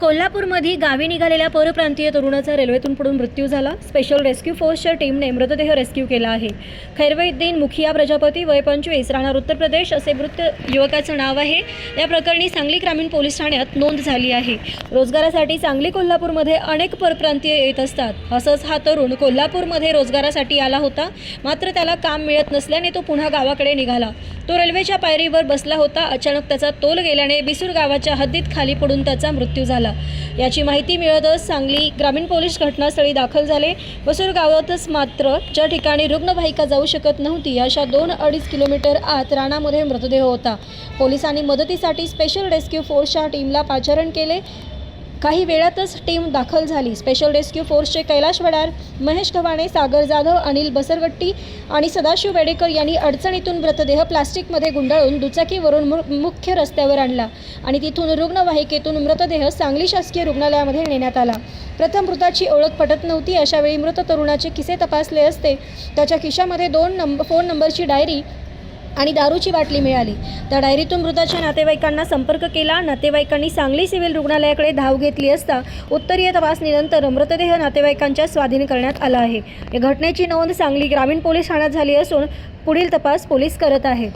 कोल्हापूरमध्ये गावी निघालेल्या परप्रांतीय तरुणाचा रेल्वेतून पडून मृत्यू झाला. स्पेशल रेस्क्यू फोर्सच्या टीमने मृतदेह रेस्क्यू केला आहे. खैरवैद्दीन मुखिया प्रजापती वय पंचवीस राहणार उत्तर प्रदेश असे मृत युवकाचं नाव आहे. या प्रकरणी सांगली ग्रामीण पोलीस ठाण्यात नोंद झाली आहे. रोजगारासाठी सांगली कोल्हापूरमध्ये अनेक परप्रांतीय येत असतात. असंच हा तरुण कोल्हापूरमध्ये रोजगारासाठी आला होता. मात्र त्याला काम मिळत नसल्याने तो पुन्हा गावाकडे निघाला. तो रेल्वेच्या पायरीवर बसला होता. अचानक त्याचा तोल गेल्याने बिसूर गावाच्या हद्दीत खाली पडून त्याचा मृत्यू झाला. याची माहिती मिळतच सांगली ग्रामीण पोलीस घटनास्थळी दाखल झाले. बसूर गावातच मात्र ज्या ठिकाणी रुग्णवाहिका जाऊ शकत नव्हती अशा दोन अडीच किलोमीटर आत रानामध्ये मृतदेह होता. पोलिसांनी मदतीसाठी स्पेशल रेस्क्यू फोर्सच्या टीमला पाचारण केले. काही वेळातच टीम दाखल झाली. स्पेशल रेस्क्यू फोर्सचे कैलाश वडार महेश गव्हाणे सागर जाधव अनिल बसरगट्टी आणि सदाशिव वेडेकर यांनी अडचणीतून मृतदेह प्लास्टिकमध्ये गुंडाळून दुचाकीवरून मु मुख्य रस्त्यावर आणला आणि तिथून रुग्णवाहिकेतून मृतदेह सांगली शासकीय रुग्णालयामध्ये नेण्यात आला. प्रथम मृताची ओळख पटत नव्हती. अशावेळी मृत तरुणाचे खिसे तपासले असते. त्याच्या खिशामध्ये दोन नंब फोन नंबरची डायरी आणि दारूची बाटली मिळाली. त्या डायरीतून मृताच्या नातेवाईकांना संपर्क केला. नातेवाईकांनी सांगली सिव्हिल रुग्णालयाकडे धाव घेतली असता उत्तरीय तपासणीनंतर मृतदेह नातेवाईकांच्या स्वाधीन करण्यात आला आहे. या घटनेची नोंद सांगली ग्रामीण पोलीस ठाण्यात झाली असून पुढील तपास पोलीस करत आहेत.